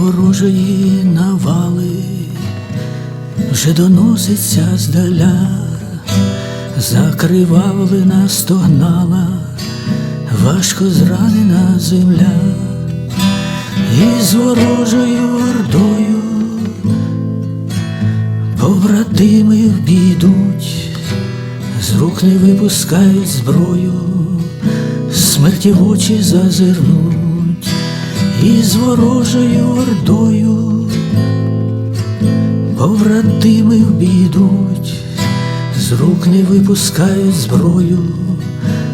ворожої навали вже доноситься здаля, закривавлена стогнала, важко зранена земля, і з ворожою ордою побратими в бідуть, з рук не випускають зброю, смерті в очі зазирнуть, і з ворожою ордою побратими в бідуть, з рук не випускають зброю,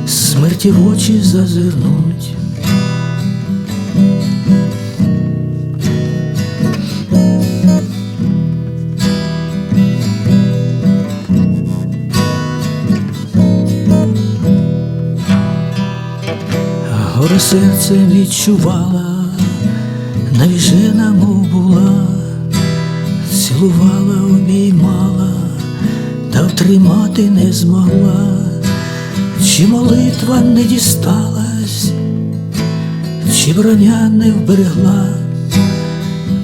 смерті в очі зазирнуть. Горе серцем відчувала, навіжена, мов була, цілувала, обіймала, та втримати не змогла, чи молитва не дісталась, чи броня не вберегла,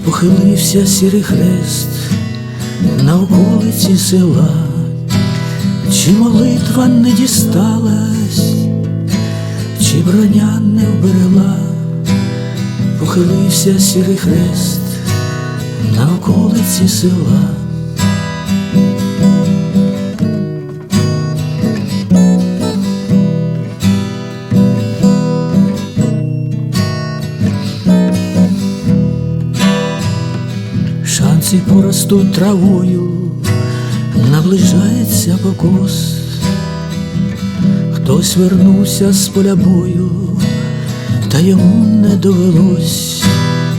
похилився сірий хрест на околиці села, чи молитва не дісталась чи броня не вберегла, похилився сірий хрест на околиці села. Шанці поростуть травою, наближається покос. Хтось вернувся з поля бою, та йому не довелось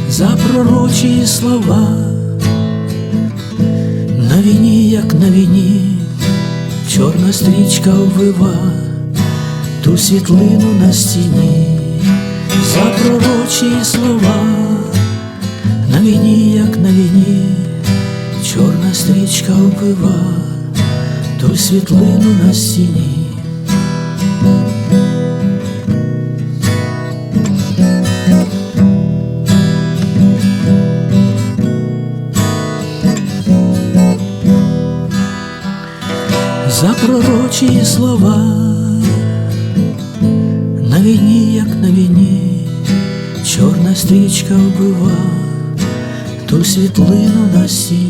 за пророчі слова. На війні, як на війні, чорна стрічка ввива ту світлину на стіні, за пророчі слова, на війні, як на війні, чорна стрічка вбива ту світлину на стіні. За пророчі слова на війні, як на війні, чорна стрічка вбива ту світлину на стіні.